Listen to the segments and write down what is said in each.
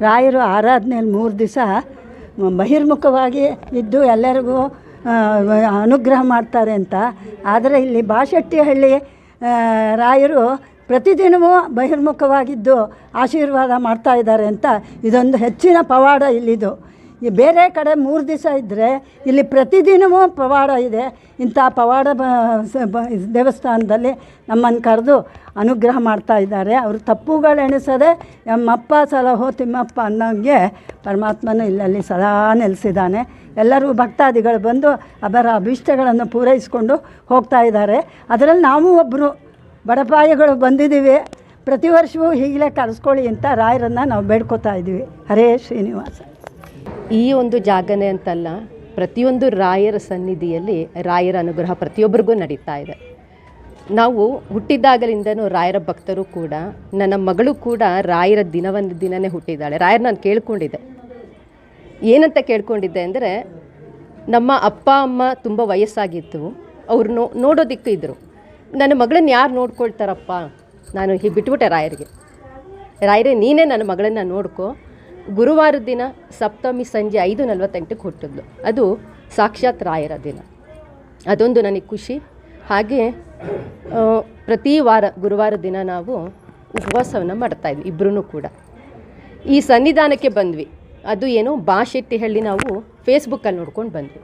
ರಾಯರು ಆರಾಧನೆಯಲ್ಲಿ ಮೂರು ದಿವಸ ಬಹಿರ್ಮುಖವಾಗಿ ಇದ್ದು ಎಲ್ಲರಿಗೂ ಅನುಗ್ರಹ ಮಾಡ್ತಾರೆ ಅಂತ. ಆದರೆ ಇಲ್ಲಿ ಬಾಶೆಟ್ಟಿಹಳ್ಳಿ ರಾಯರು ಪ್ರತಿದಿನವೂ ಬಹಿರ್ಮುಖವಾಗಿದ್ದು ಆಶೀರ್ವಾದ ಮಾಡ್ತಾ ಇದ್ದಾರೆ ಅಂತ. ಇದೊಂದು ಹೆಚ್ಚಿನ ಪವಾಡ ಇಲ್ಲಿದು. ಈ ಬೇರೆ ಕಡೆ ಮೂರು ದಿವಸ ಇದ್ದರೆ ಇಲ್ಲಿ ಪ್ರತಿದಿನವೂ ಪವಾಡ ಇದೆ. ಇಂಥ ಪವಾಡ ಬ ದೇವಸ್ಥಾನದಲ್ಲಿ ನಮ್ಮನ್ನು ಕರೆದು ಅನುಗ್ರಹ ಮಾಡ್ತಾ ಇದ್ದಾರೆ. ಅವರು ತಪ್ಪುಗಳು ಎಣಿಸದೆ ನಮ್ಮಪ್ಪ ಸಲಹೋ ತಿಮ್ಮಪ್ಪ ಅನ್ನೋಂಗೆ ಪರಮಾತ್ಮನ ಇಲ್ಲಲ್ಲಿ ಸದಾ ನೆಲೆಸಿದ್ದಾನೆ. ಎಲ್ಲರೂ ಭಕ್ತಾದಿಗಳು ಬಂದು ಅವರ ಅಭಿಷ್ಟಗಳನ್ನು ಪೂರೈಸಿಕೊಂಡು ಹೋಗ್ತಾ ಇದ್ದಾರೆ. ಅದರಲ್ಲಿ ನಾವು ಒಬ್ಬರು ಬಡಪಾಯಿಗಳು ಬಂದಿದ್ದೀವಿ. ಪ್ರತಿ ವರ್ಷವೂ ಹೀಗಲೇ ಕರೆಸ್ಕೊಳ್ಳಿ ಅಂತ ರಾಯರನ್ನು ನಾವು ಬೇಡ್ಕೋತಾ ಇದ್ದೀವಿ. ಹರೇ ಶ್ರೀನಿವಾಸ. ಈ ಒಂದು ಜಾಗನೇ ಅಂತಲ್ಲ, ಪ್ರತಿಯೊಂದು ರಾಯರ ಸನ್ನಿಧಿಯಲ್ಲಿ ರಾಯರ ಅನುಗ್ರಹ ಪ್ರತಿಯೊಬ್ಬರಿಗೂ ನಡೀತಾ ಇದೆ. ನಾವು ಹುಟ್ಟಿದಾಗಲಿಂದನೂ ರಾಯರ ಭಕ್ತರು ಕೂಡ, ನನ್ನ ಮಗಳು ಕೂಡ ರಾಯರ ದಿನವನ್ನು ದಿನನೇ ಹುಟ್ಟಿದ್ದಾಳೆ. ರಾಯರ್ ನಾನು ಕೇಳ್ಕೊಂಡಿದ್ದೆ. ಏನಂತ ಕೇಳ್ಕೊಂಡಿದ್ದೆ ಅಂದರೆ, ನಮ್ಮ ಅಪ್ಪ, ಅಮ್ಮ ತುಂಬ ವಯಸ್ಸಾಗಿತ್ತು. ಅವ್ರು ನೋ, ನೋಡೋದಿಕ್ಕೂ ಇದ್ದರು ನನ್ನ ಮಗಳನ್ನ ಯಾರು ನೋಡ್ಕೊಳ್ತಾರಪ್ಪ? ನಾನು ಹೀಗೆ ಬಿಟ್ಬಿಟ್ಟೆ ರಾಯರಿಗೆ. ರಾಯರೇ, ನೀನೇ ನನ್ನ ಮಗಳನ್ನ ನೋಡ್ಕೊ. ಗುರುವಾರದ ದಿನ ಸಪ್ತಮಿ ಸಂಜೆ ಐದು ನಲ್ವತ್ತೆಂಟಕ್ಕೆ ಹುಟ್ಟಿದ್ಲು. ಅದು ಸಾಕ್ಷಾತ್ ರಾಯರ ದಿನ. ಅದೊಂದು ನನಗೆ ಖುಷಿ. ಹಾಗೆ ಪ್ರತಿ ವಾರ ಗುರುವಾರ ದಿನ ನಾವು ಉಪವಾಸವನ್ನು ಮಾಡ್ತಾಯಿದ್ವಿ ಇಬ್ಬರೂ ಕೂಡ. ಈ ಸನ್ನಿಧಾನಕ್ಕೆ ಬಂದ್ವಿ. ಅದು ಏನು ಬಾಶೆಟ್ಟಿಹಳ್ಳಿ ನಾವು ಫೇಸ್ಬುಕ್ಕಲ್ಲಿ ನೋಡ್ಕೊಂಡು ಬಂದ್ವಿ.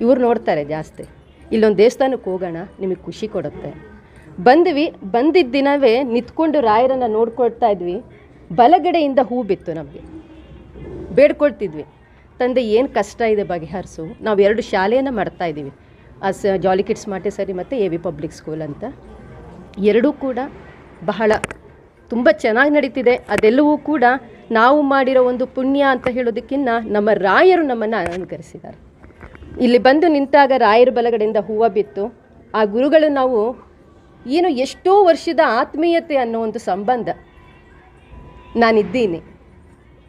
ಇವ್ರು ನೋಡ್ತಾರೆ ಜಾಸ್ತಿ. ಇಲ್ಲೊಂದು ದೇವಸ್ಥಾನಕ್ಕೆ ಹೋಗೋಣ, ನಿಮಗೆ ಖುಷಿ ಕೊಡುತ್ತೆ. ಬಂದ್ವಿ. ಬಂದಿದ್ದ ದಿನವೇ ನಿಂತ್ಕೊಂಡು ರಾಯರನ್ನು ನೋಡ್ಕೊಳ್ತಾ ಇದ್ವಿ. ಬಲಗಡೆಯಿಂದ ಹೂ ಬಿತ್ತು ನಮಗೆ. ಬೇಡ್ಕೊಳ್ತಿದ್ವಿ. ತಂದೆ ಏನು ಕಷ್ಟ ಇದೆ ಬಗೆಹರಿಸು. ನಾವು ಎರಡು ಶಾಲೆಯನ್ನು ಮಾಡ್ತಾ ಇದ್ದೀವಿ. ಅಸ್ ಜಾಲಿ ಕಿಡ್ಸ್ ಮಾಟೆಸರಿ ಮತ್ತು ಎ ವಿ ಪಬ್ಲಿಕ್ ಸ್ಕೂಲ್ ಅಂತ. ಎರಡೂ ಕೂಡ ಬಹಳ ತುಂಬ ಚೆನ್ನಾಗಿ ನಡೀತಿದೆ. ಅದೆಲ್ಲವೂ ಕೂಡ ನಾವು ಮಾಡಿರೋ ಒಂದು ಪುಣ್ಯ ಅಂತ ಹೇಳೋದಕ್ಕಿಂತ ನಮ್ಮ ರಾಯರು ನಮ್ಮನ್ನು ಅಲಂಕರಿಸಿದ್ದಾರೆ ಇಲ್ಲಿ ಬಂದು ನಿಂತಾಗ ರಾಯರ ಬಲಗಡೆಯಿಂದ ಹೂವು ಬಿತ್ತು. ಆ ಗುರುಗಳು ನಾವು ಏನು ಎಷ್ಟೋ ವರ್ಷದ ಆತ್ಮೀಯತೆ ಅನ್ನೋ ಒಂದು ಸಂಬಂಧ ನಾನಿದ್ದೀನಿ.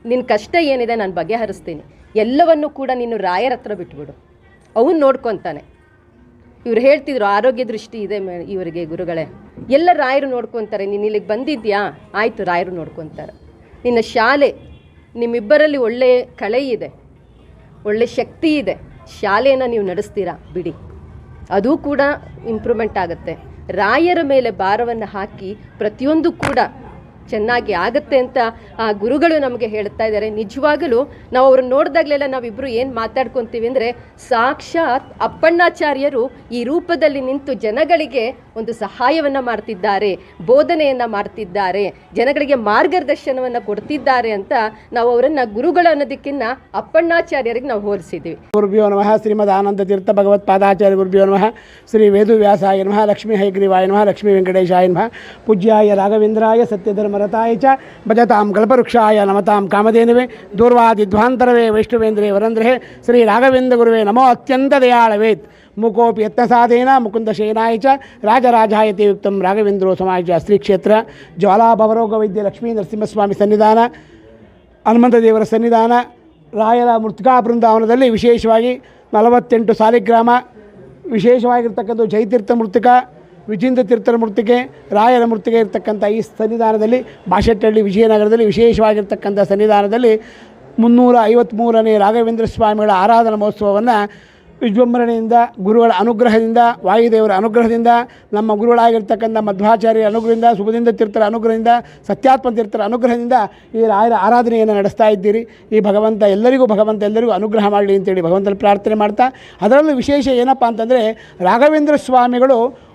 ನಿನ್ನ ಕಷ್ಟ ಏನಿದೆ ನಾನು ಬಗೆಹರಿಸ್ತೀನಿ. ಎಲ್ಲವನ್ನು ಕೂಡ ನೀನು ರಾಯರ ಹತ್ರ ಬಿಟ್ಬಿಡು. ಅವನು ನೋಡ್ಕೊತಾನೆ ಇವ್ರು ಹೇಳ್ತಿದ್ರು, ಆರೋಗ್ಯ ದೃಷ್ಟಿ ಇದೆ ಇವರಿಗೆ ಗುರುಗಳೇ. ಎಲ್ಲ ರಾಯರು ನೋಡ್ಕೊತಾರೆ ನೀನು ಇಲ್ಲಿಗೆ ಬಂದಿದ್ಯಾ? ಆಯಿತು, ರಾಯರು ನೋಡ್ಕೊತಾರೆ ನಿನ್ನ ಶಾಲೆ, ನಿಮ್ಮಿಬ್ಬರಲ್ಲಿ ಒಳ್ಳೆಯ ಕಳೆ ಇದೆ. ಒಳ್ಳೆ ಶಕ್ತಿ ಇದೆ. ಶಾಲೆಯನ್ನು ನೀವು ನಡೆಸ್ತೀರಾ? ಬಿಡಿ. ಅದು ಕೂಡ ಇಂಪ್ರೂವ್ಮೆಂಟ್ ಆಗುತ್ತೆ. ರಾಯರ ಮೇಲೆ ಭಾರವನ್ನು ಹಾಕಿ ಪ್ರತಿಯೊಂದು ಕೂಡ ಚೆನ್ನಾಗಿ ಆಗುತ್ತೆ ಅಂತ ಆ ಗುರುಗಳು ನಮಗೆ ಹೇಳ್ತಾ ಇದ್ದಾರೆ. ನಿಜವಾಗಲೂ ನಾವು ಅವ್ರನ್ನ ನೋಡಿದಾಗಲೆಲ್ಲ ನಾವಿಬ್ಬರು ಏನು ಮಾತಾಡ್ಕೊತೀವಿ ಅಂದರೆ ಸಾಕ್ಷಾತ್ ಅಪ್ಪಣ್ಣಾಚಾರ್ಯರು ಈ ರೂಪದಲ್ಲಿ ನಿಂತು ಜನಗಳಿಗೆ ಒಂದು ಸಹಾಯವನ್ನು ಮಾಡ್ತಿದ್ದಾರೆ, ಬೋಧನೆಯನ್ನು ಮಾಡ್ತಿದ್ದಾರೆ, ಜನಗಳಿಗೆ ಮಾರ್ಗದರ್ಶನವನ್ನು ಕೊಡ್ತಿದ್ದಾರೆ ಅಂತ ನಾವು ಅವರನ್ನು ಗುರುಗಳು ಅನ್ನೋದಕ್ಕಿಂತ ಅಪ್ಪಣ್ಣಾಚಾರ್ಯರಿಗೆ ನಾವು ಹೋಲಿಸಿದ್ದೀವಿ. ಗುರುಭ್ಯೋ ನಮಃ, ಶ್ರೀಮದ್ ಆನಂದ ತೀರ್ಥ ಭಗವತ್ಪಾದಾಚಾರ್ಯ ಗುರುಭ್ಯೋ ನಮಃ, ಶ್ರೀ ವೇದುವ್ಯಾಸಾಯ ನಮಃ, ಲಕ್ಷ್ಮೀ ಹೈಗ್ರೀವಾಯ ನಮಃ, ಲಕ್ಷ್ಮೀ ವೆಂಕಟೇಶಾಯ ನಮಃ, ಪೂಜ್ಯಾಯ ರಾಘವೇಂದ್ರಾಯ ಸತ್ಯಧರ್ಮರತಾಯ ಚ, ಭಜತಾಂ ಕಲ್ಪವೃಕ್ಷಾಯ ನಮತಾಂ ಕಾಮಧೇನುವೆ, ದೂರ್ವಾದಿಧ್ವಾಂತರವೇ ವೈಷ್ಣವೇಂದ್ರೇ ವರಂದ್ರೇ, ಶ್ರೀ ರಾಘವೇಂದ್ರ ಗುರುವೇ ನಮೋ ಅತ್ಯಂತ ದಯಾಳವೇತ್ ಮುಕೋಪಿ ಯತ್ನಸಾಧೇನ ಮುಕುಂದ ಶೇನಾಯ ಚ ರಾಜರಾಜಾಯತೆ ಯುಕ್ತ ರಾಘವೇಂದ್ರೋ ಸಮಾಜ ಶ್ರೀ ಕ್ಷೇತ್ರ ಜ್ವಾಲಾಭವರೋಗ ವೈದ್ಯ ಲಕ್ಷ್ಮೀ ನರಸಿಂಹಸ್ವಾಮಿ ಸನ್ನಿಧಾನ ಹನುಮಂತ ದೇವರ ಸನ್ನಿಧಾನ ರಾಯರ ಮೃತ್ಕಾ ಬೃಂದಾವನದಲ್ಲಿ ವಿಶೇಷವಾಗಿ ನಲವತ್ತೆಂಟು ಸಾಲಿಗ್ರಾಮ, ವಿಶೇಷವಾಗಿರ್ತಕ್ಕಂಥ ಜೈತೀರ್ಥ ಮೃತ್ತಿಕ ವಿಚಿಂತ ತೀರ್ಥರ ಮೃತ್ತಿಗೆ ರಾಯರ ಮೃತ್ತಿಗೆ ಇರ್ತಕ್ಕಂಥ ಈ ಸನ್ನಿಧಾನದಲ್ಲಿ ಬಾಷೆಟ್ಟಹಳ್ಳಿ ವಿಜಯನಗರದಲ್ಲಿ ವಿಶೇಷವಾಗಿರ್ತಕ್ಕಂಥ ಸನ್ನಿಧಾನದಲ್ಲಿ ಮುನ್ನೂರ ಐವತ್ತ್ಮೂರನೇ ರಾಘವೇಂದ್ರ ಸ್ವಾಮಿಗಳ ಆರಾಧನಾ ಮಹೋತ್ಸವವನ್ನು ವಿಜೃಂಭಣೆಯಿಂದ, ಗುರುಗಳ ಅನುಗ್ರಹದಿಂದ, ವಾಯುದೇವರ ಅನುಗ್ರಹದಿಂದ, ನಮ್ಮ ಗುರುಗಳಾಗಿರ್ತಕ್ಕಂಥ ಮಧ್ವಾಚಾರ್ಯರ ಅನುಗ್ರಹದಿಂದ ಸುಭದಿಂದ ತೀರ್ಥರ ಅನುಗ್ರಹದಿಂದ, ಸತ್ಯಾತ್ಮ ತೀರ್ಥರ ಅನುಗ್ರಹದಿಂದ ಈ ರಾಯರ ಆರಾಧನೆಯನ್ನು ನಡೆಸ್ತಾ ಇದ್ದೀರಿ. ಈ ಭಗವಂತ ಎಲ್ಲರಿಗೂ ಭಗವಂತ ಎಲ್ಲರಿಗೂ ಅನುಗ್ರಹ ಮಾಡಲಿ ಅಂತೇಳಿ ಭಗವಂತನ ಪ್ರಾರ್ಥನೆ ಮಾಡ್ತಾ, ಅದರಲ್ಲೂ ವಿಶೇಷ ಏನಪ್ಪ ಅಂತಂದರೆ ರಾಘವೇಂದ್ರ ಸ್ವಾಮಿಗಳು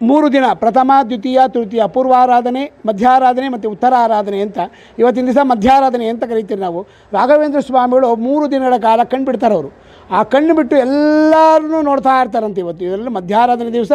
ಮೂರು ದಿನ ಪ್ರಥಮ, ದ್ವಿತೀಯ, ತೃತೀಯ ಪೂರ್ವಾರಾಧನೆ, ಮಧ್ಯಾರಾಧನೆ ಮತ್ತು ಉತ್ತರ ಆರಾಧನೆ ಅಂತ. ಇವತ್ತಿನ ದಿವಸ ಮಧ್ಯಾರಾಧನೆ ಅಂತ ಕರಿತೀವಿ ನಾವು. ರಾಘವೇಂದ್ರ ಸ್ವಾಮಿಗಳು ಮೂರು ದಿನಗಳ ಕಾಲ ಕಂಡುಬಿಡ್ತಾರೆ ಬಿಡ್ತಾರೆ ಅವರು ಆ ಕಣ್ಣು ಬಿಟ್ಟು ಎಲ್ಲರನ್ನೂ ನೋಡ್ತಾ ಇರ್ತಾರಂತೆ ಇವತ್ತು. ಇದರಲ್ಲಿ ಮಧ್ಯಾರಾಧನೆ ದಿವಸ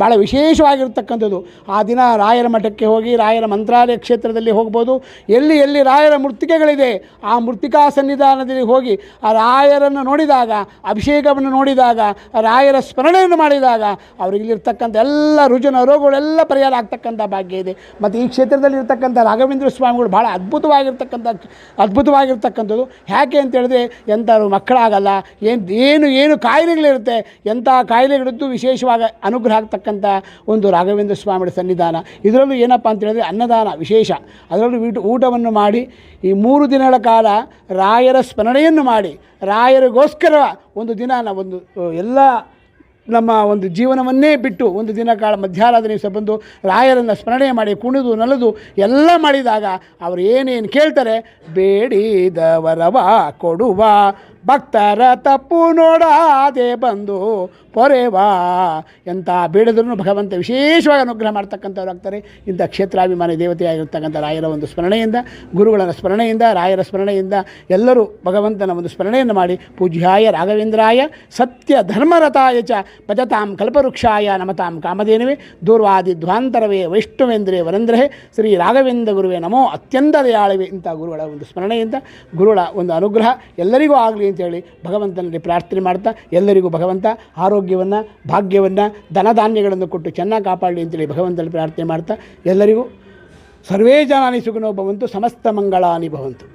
ಭಾಳ ವಿಶೇಷವಾಗಿರ್ತಕ್ಕಂಥದ್ದು. ಆ ದಿನ ರಾಯರ ಮಠಕ್ಕೆ ಹೋಗಿ ರಾಯರ ಮಂತ್ರಾಲಯ ಕ್ಷೇತ್ರದಲ್ಲಿ ಹೋಗ್ಬೋದು. ಎಲ್ಲಿ ಎಲ್ಲಿ ರಾಯರ ಮೃತ್ತಿಕೆಗಳಿದೆ ಆ ಮೃತ್ತಿಕಾ ಸನ್ನಿಧಾನದಲ್ಲಿ ಹೋಗಿ ಆ ರಾಯರನ್ನು ನೋಡಿದಾಗ, ಅಭಿಷೇಕವನ್ನು ನೋಡಿದಾಗ, ರಾಯರ ಸ್ಮರಣೆಯನ್ನು ಮಾಡಿದಾಗ ಅವರಿಗಿಲ್ಲಿರ್ತಕ್ಕಂಥ ಎಲ್ಲ ರುಜನ ರೋಗಗಳೆಲ್ಲ ಪರಿಹಾರ ಆಗ್ತಕ್ಕಂಥ ಭಾಗ್ಯ ಇದೆ. ಮತ್ತು ಈ ಕ್ಷೇತ್ರದಲ್ಲಿ ಇರ್ತಕ್ಕಂಥ ರಾಘವೇಂದ್ರ ಸ್ವಾಮಿಗಳು ಭಾಳ ಅದ್ಭುತವಾಗಿರ್ತಕ್ಕಂಥ, ಅದ್ಭುತವಾಗಿರ್ತಕ್ಕಂಥದ್ದು. ಯಾಕೆ ಅಂತ ಹೇಳಿದ್ರೆ ಎಂಥವ್ರು ಮಕ್ಕಳಾಗಲ್ಲ ಏನು ಏನು ಏನು ಕಾಯಿಲೆಗಳಿರುತ್ತೆ, ಎಂಥ ಕಾಯಿಲೆಗಳಿದ್ದು ವಿಶೇಷವಾಗಿ ಅನುಗ್ರಹ ಆಗ್ತಕ್ಕಂಥ ಒಂದು ರಾಘವೇಂದ್ರ ಸ್ವಾಮಿಯ ಸನ್ನಿಧಾನ. ಇದರಲ್ಲೂ ಏನಪ್ಪ ಅಂತ ಹೇಳಿದ್ರೆ ಅನ್ನದಾನ ವಿಶೇಷ. ಅದರಲ್ಲೂ ಊಟ ಊಟವನ್ನು ಮಾಡಿ, ಈ ಮೂರು ದಿನಗಳ ಕಾಲ ರಾಯರ ಸ್ಮರಣೆಯನ್ನು ಮಾಡಿ, ರಾಯರಿಗೋಸ್ಕರ ಒಂದು ದಿನ ಒಂದು ಎಲ್ಲ ನಮ್ಮ ಒಂದು ಜೀವನವನ್ನೇ ಬಿಟ್ಟು ಒಂದು ದಿನ ಕಾಲ ಮಧ್ಯಾರಾಧನೆ ಸಹ ಬಂದು ರಾಯರನ್ನು ಸ್ಮರಣೆ ಮಾಡಿ, ಕುಣಿದು, ನಲಿದು ಎಲ್ಲ ಮಾಡಿದಾಗ ಅವರು ಏನೇನು ಕೇಳ್ತಾರೆ, ಬೇಡಿದವರವ ಕೊಡುವ ಭಕ್ತರ ತಪ್ಪು ನೋಡಾದೆ ಬಂದು ಪೊರೆವಾ ಎಂಥ ಬೇಡದ್ರೂ ಭಗವಂತ ವಿಶೇಷವಾಗಿ ಅನುಗ್ರಹ ಮಾಡ್ತಕ್ಕಂಥವ್ರು ಆಗ್ತಾರೆ. ಇಂಥ ಕ್ಷೇತ್ರಾಭಿಮಾನಿ ದೇವತೆಯಾಗಿರ್ತಕ್ಕಂಥ ರಾಯರ ಒಂದು ಸ್ಮರಣೆಯಿಂದ, ಗುರುಗಳ ಸ್ಮರಣೆಯಿಂದ, ರಾಯರ ಸ್ಮರಣೆಯಿಂದ ಎಲ್ಲರೂ ಭಗವಂತನ ಒಂದು ಸ್ಮರಣೆಯನ್ನು ಮಾಡಿ ಪೂಜ್ಯಾಯ ರಾಘವೇಂದ್ರಾಯ ಸತ್ಯ ಧರ್ಮರತಾಯ ಚ ಪಜತಾಂ ಕಲ್ಪವೃಕ್ಷಾಯ ನಮತಾಂ ಕಾಮಧೇನುವೆ ದೂರ್ವಾದಿ ಧ್ವಾಂತರವೇ ವೈಷ್ಣವೇಂದ್ರೇ ವರೇಂದ್ರಹೇ ಶ್ರೀ ರಾಘವೇಂದ್ರ ಗುರುವೇ ನಮೋ ಅತ್ಯಂತ ದಯಾಳವೆ ಇಂಥ ಗುರುಗಳ ಒಂದು ಸ್ಮರಣೆಯಿಂದ ಗುರುಗಳ ಒಂದು ಅನುಗ್ರಹ ಎಲ್ಲರಿಗೂ ಆಗಲಿ ಅಂತೇಳಿ ಭಗವಂತನಲ್ಲಿ ಪ್ರಾರ್ಥನೆ ಮಾಡ್ತಾ ಎಲ್ಲರಿಗೂ ಭಗವಂತ ಆರೋಗ್ಯವನ್ನು, ಭಾಗ್ಯವನ್ನು, ಧನಧಾನ್ಯಗಳನ್ನು ಕೊಟ್ಟು ಚೆನ್ನಾಗಿ ಕಾಪಾಡಲಿ ಅಂತೇಳಿ ಭಗವಂತನಲ್ಲಿ ಪ್ರಾರ್ಥನೆ ಮಾಡ್ತಾ ಎಲ್ಲರಿಗೂ ಸರ್ವೇ ಜನಾನಿ ಸುಖನೋ ಭವಂತು ಸಮಸ್ತ ಮಂಗಳಾನಿ ಭವಂತು.